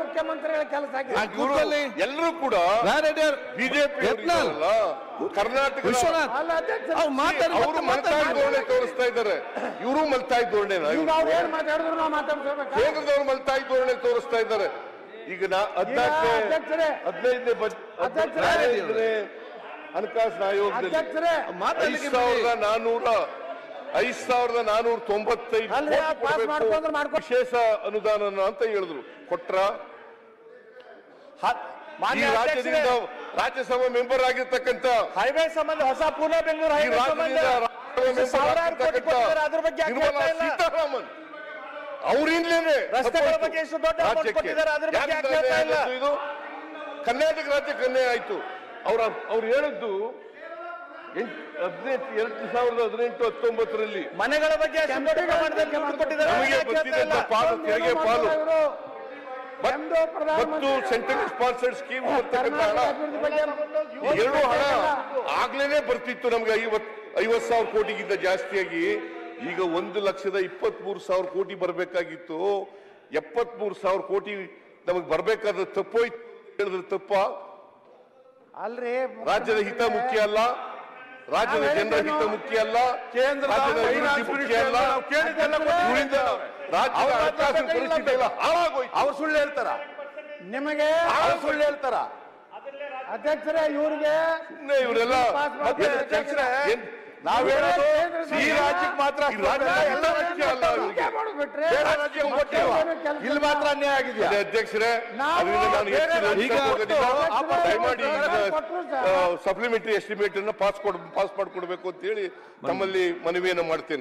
ಮುಖ್ಯಮಂತ್ರಿಗಳ ಕೆಲಸ ಎಲ್ಲರೂ ಕೂಡ ಬಿಜೆಪಿ. ಕರ್ನಾಟಕ ವಿಶ್ವನಾಥ್ ಅವ್ರು ಮಾತಾಡಿ ಅವರು ಮತ್ತೆ ಮಲ್ತಾಯಿ ಧೋರಣೆ ತೋರಿಸ್ತಾ ಇದ್ದಾರೆ. ಇವರು ಮಲ್ತಾಯಿ ಧೋರಣೆ ಕೇಂದ್ರದವರು ಮಲ್ತಾಯಿ ಧೋರಣೆ ತೋರಿಸ್ತಾ ಇದ್ದಾರೆ. ಈಗ ನಾ ಹದಿನಾಲ್ಕನೇ ಅಧ್ಯಕ್ಷರೇ, ಹದಿನೈದನೇ ಬಜ್- ಅಧ್ಯಕ್ಷರೇ, ಹದಿನೈದನೇ ಹಣಕಾಸಿನ ಆಯೋಗದಲ್ಲಿ ಸಾವಿರದ ನಾನೂರ ಐದು ಸಾವಿರದ ನಾನೂರ ತೊಂಬತ್ತೈದು ವಿಶೇಷ ಅನುದಾನ ಅಂತ ಹೇಳಿದ್ರು. ಕೊಟ್ರ? ರಾಜ್ಯದಿಂದ ರಾಜ್ಯಸಭಾ ಮೆಂಬರ್ ಆಗಿರ್ತಕ್ಕಂಥ ಹೈವೇ ಸಂಬಂಧ ಹೊಸ ಪೂರ್ಣ ಬೆಂಗಳೂರು? ಸೀತಾರಾಮನ್ ಅವರಿಂದಲೇನೆ ರಸ್ತೆಗಳ ಬಗ್ಗೆ ದೊಡ್ಡ ಅದ್ರ ಬಗ್ಗೆ ಕರ್ನಾಟಕ ರಾಜ್ಯಕ್ಕೆ ಅನ್ಯಾಯ ಆಯ್ತು. ಅವ್ರ ಅವ್ರು ಹೇಳಿದ್ದು ಹದಿನೆಂಟು ಎರಡು ಸಾವಿರದ ಹದಿನೆಂಟು ಹತ್ತೊಂಬತ್ತರಲ್ಲಿ ಮನೆಗಳ ಬಗ್ಗೆ ಪಾಲು ತೆರಿಗೆ ಪಾಲು? ಮತ್ತು ಪ್ರಧಾನಮಂತ್ರಿ ಸೆಂಟ್ರಲ್ ಸ್ಪಾನ್ಸರ್ಡ್ ಸ್ಕೀಮ್ ಎರಡು ಹಣ ಆಗ್ಲೇನೆ ಬರ್ತಿತ್ತು ನಮ್ಗೆ ಐವತ್ ಐವತ್ ಸಾವಿರ ಕೋಟಿಗಿಂತ ಜಾಸ್ತಿಯಾಗಿ. ಈಗ ಒಂದು ಲಕ್ಷದ ಇಪ್ಪತ್ತ್ ಮೂರು ಸಾವಿರ ಕೋಟಿ ಬರಬೇಕಾಗಿತ್ತು. ಎಪ್ಪತ್ತ್ ಮೂರು ಸಾವಿರ ಕೋಟಿ ನಮಗೆ ಬರ್ಬೇಕಾದ್ರೆ ತಪ್ಪೋಯ್ತು. ಹೇಳಿದ್ರೆ ತಪ್ಪ? ಅಲ್ರಿ ರಾಜ್ಯದ ಹಿತ ಮುಖ್ಯ ಅಲ್ಲ. ರಾಜ್ಯದ ಜನರ ಹಿತ ಮುಖ್ಯ ಅಲ್ಲ finance ಮುಖ್ಯ ಅಲ್ಲ. ರಾಜ್ಯದ ಹಣಕಾಸಿನ ಪರಿಸ್ಥಿತಿ ಹಾಳಾಗೋಯ್ತು. ಅವ್ರು ಸುಳ್ಳು ಹೇಳ್ತಾರ. ನಿಮಗೆ ಅವ್ರು ಸುಳ್ಳು ಹೇಳ್ತಾರ. ಅಧ್ಯಕ್ಷರೇ ಇವ್ರಿಗೆ ಇವರೆಲ್ಲ ಪಾಸ್ ಮತ್ತೆ ಅಧ್ಯಕ್ಷರೇ, ಏನ್- ನಾವ್ ಹೇಳೋದು ಈ ರಾಜ್ಯಕ್ಕೆ ಮಾತ್ರ ಎಲ್ಲ ರಾಜ್ಯ ಅಲ್ಲ ಹೀಗೆ ಇವ್ರಿಗೆ. ಮಾಡೋದು ಬಿಟ್ರೆ ಬೇರೆ ರಾಜ್ಯಕ್ಕೆ ಕೊಟ್ಟಿಲ್ವಾ? ಇಲ್ಲಿ ಮಾತ್ರ ಅನ್ಯಾಯ ಆಗಿದೆ ಅಧ್ಯಕ್ಷರೇ. ಸಪ್ಲಿಮೆಂಟರಿ ಎಸ್ಟಿಮೇಟ್ ಅನ್ನು ಪಾಸ್ ಪಾಸ್ ಮಾಡಿಕೊಡ್ಬೇಕು ಅಂತ ಹೇಳಿ ತಮ್ಮಲ್ಲಿ ಮನವಿಯನ್ನು ಮಾಡ್ತೇನೆ